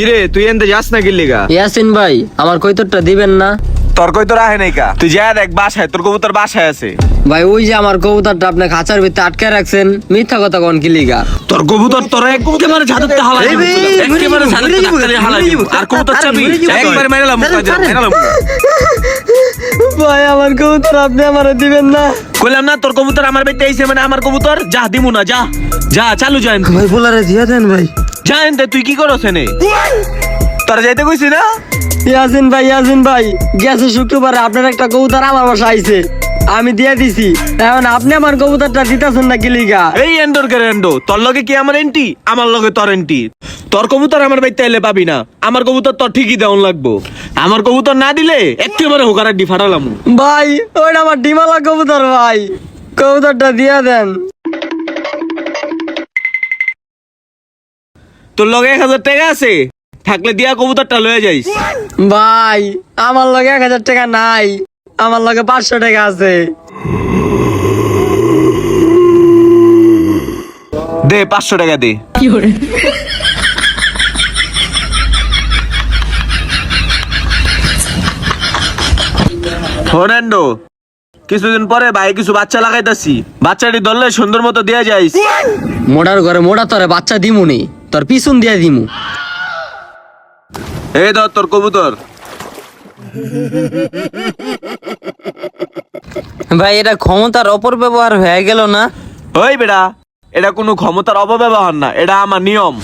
কিরে তুই এনতে যাস না গিল্লিগা? ইয়াসিন ভাই আমার কৈতরটা দিবেন না। তোর কই আহে নাই কা? তুই যা দেখ বাসায় তোর কবুতর বাসায় আছে। ভাই ওই যে আমার কবুতরটা আপনি খাঁচার ভিতরে আটকে রাখছেন মিথ্যা কথা কোন কি লিগা তোর কবুতর তোর একেবারে ঝাড়তে হালাই এই বে, একেবারে ঝাড়তে ডাক্তারে হালাই যাব, আর কবুতর চাবি একবার মেরালাম আরে, কাজে আরে। মেরালাম ভাই আমার কবুতর আপনি আমার দিবেন না। কইলাম না তোর কবুতর আমার বেটে আইছে মানে আমার কবুতর যা দিমু না যা যা চালু যা এনতে। ভাই বলারে দিয়া দেন ভাই। যা এনতে তুই কি করছ এনে? তোরা যাইতে কইছি না? ইয়াসিন ভাই ইয়াসিন ভাই গেছে শুক্রবারে আপনার একটা কবুতর আমার বাসা আইছে। আমি দিয়ে দিছি। এখন আপনি আমার কবুতরটা দিতেছেন না কি লিগা? এই এন্ডোর কে এন্ডো তোর লগে কি আমার এন্টি? আমার লগে তোর এন্টি। তোর কবুতর আমার বাইতে এলে পাবি না। আমার কবুতর তোর ঠিকই দেওয়ান লাগবো। আমার কবুতর না দিলে একেবারে হোকার ডি ফাটালাম। ভাই ওইটা আমার ডিমালা কবুতর ভাই। কবুতরটা দিয়ে দেন। তোর লগে এক হাজার টাকা আছে? থাকলে দিয়া কবুতরটা লয়ে যাইস। ভাই আমার লগে এক হাজার টাকা নাই। আমার লগে পাঁচশো টাকা আছে। দে পাঁচশো টাকা দে। হরেন্ডো কিছুদিন পরে ভাই কিছু বাচ্চা লাগাইতাছি। বাচ্চাটি ধরলে সুন্দর মতো দিয়া যাইস। মোড়ার ঘরে মোড়া তোরে বাচ্চা দিমুনি। তোর পিছন দিয়ে দিমু। এই ধর তোর কবুতর। ভাই এটা ক্ষমতার অপব্যবহার হয়ে গেল না? ওই বেড়া এটা কোনো ক্ষমতার অপব্যবহার না এটা আমার নিয়ম।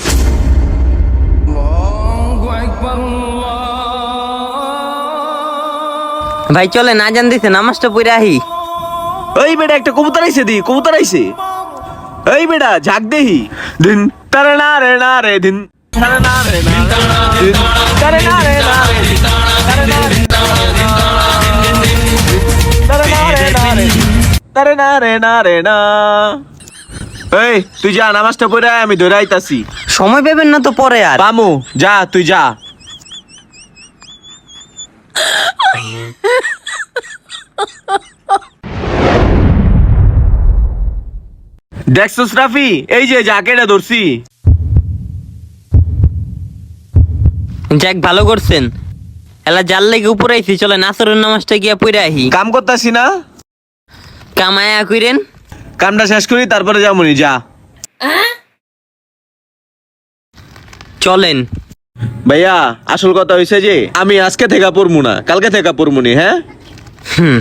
ভাই চলে না জান দিছে নামাজটা পড়ে আহি। ওই বেটা একটা কবুতর আইছে দি কবুতর আইছে। এই বেটা ঝাক দেহি। দিন। তারে না রে না রে দিন। তারে না রে না দিন। তারে না রে না। তারে না রে না তারে না রে না তারে না রে না রে না এই তুই যা নামাজটা পড়ে আমি ধরে আইতাছি। সময় পাবেন না তো পরে আর। পামু যা তুই যা। দেখছস রাফি এই যে জ্যাকেটটা ধরছি। যাক ভালো করছেন। এলা জাল লেগে উপরে আইছি চলে নাসরের নামাজটা গিয়া পড়ে আহি। কাম করতাছি না? কামায়া কইরেন। কামটা শেষ করি তারপরে যামুনি যা। চলেন। ভাইয়া আসল কথা হইছে যে আমি আজকে থেকে পড়মু না কালকে থেকে পড়মুনি হ্যাঁ? হুম।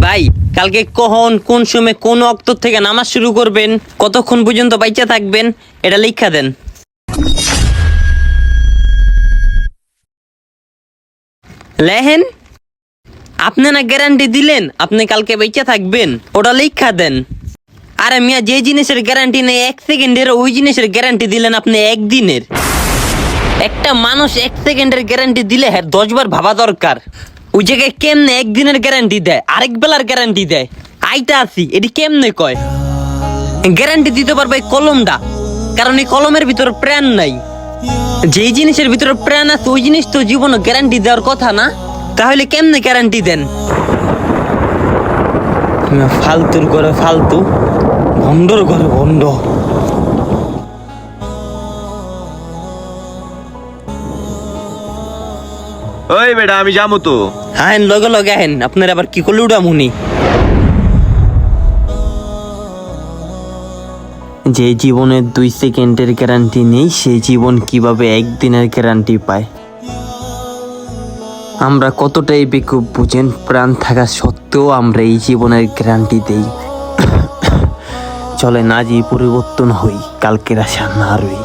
ভাই, কালকে কখন, কোন সময়, কোন অক্ত থেকে নামাজ শুরু করবেন, কতক্ষণ পর্যন্ত বাইচা থাকবেন, এটা লিখা দেন। লেহেন, আপনি না গ্যারান্টি দিলেন আপনি কালকে বেঁচে থাকবেন, ওটা লিখা দেন। আরে মিয়া, যে জিনিসের গ্যারান্টি নেই, এক সেকেন্ডের ওই জিনিসের গ্যারান্টি দিলেন আপনি একদিনের একটা মানুষ এক সেকেন্ডের গ্যারান্টি দিলে হ্যাঁ দশবার ভাবা দরকার। ওই জায়গায় কেমনে একদিনের গ্যারান্টি দেয়? আরেক বেলার গ্যারান্টি দেয়। আইটা আছি, এটি কেমনে কয়? গ্যারান্টি দিতে পারবে এই কলমটা, কারণ এই কলমের ভিতর প্রাণ নাই। যেই জিনিসের ভিতরে প্রাণ আছে, ওই জিনিস তো জীবনে গ্যারান্টি দেওয়ার কথা না। তাহলে কেমনে গ্যারান্টি দেন? ফালতুর করে ফালতু, ভণ্ডর করে ভণ্ড। ওই বেটা, আমি যাব তো। হ্যাঁ লগে লগে আহেন। আপনার আবার কি করলে উড়ামুনি যে জীবনের দুই সেকেন্ডের গ্যারান্টি নেই সেই জীবন কীভাবে একদিনের গ্যারান্টি পায়? আমরা কতটাই বেকুব বুঝেন, প্রাণ থাকা সত্ত্বেও আমরা এই জীবনের গ্যারান্টি দেই। চলে না যে পরিবর্তন হই, কালকের আশা না রই।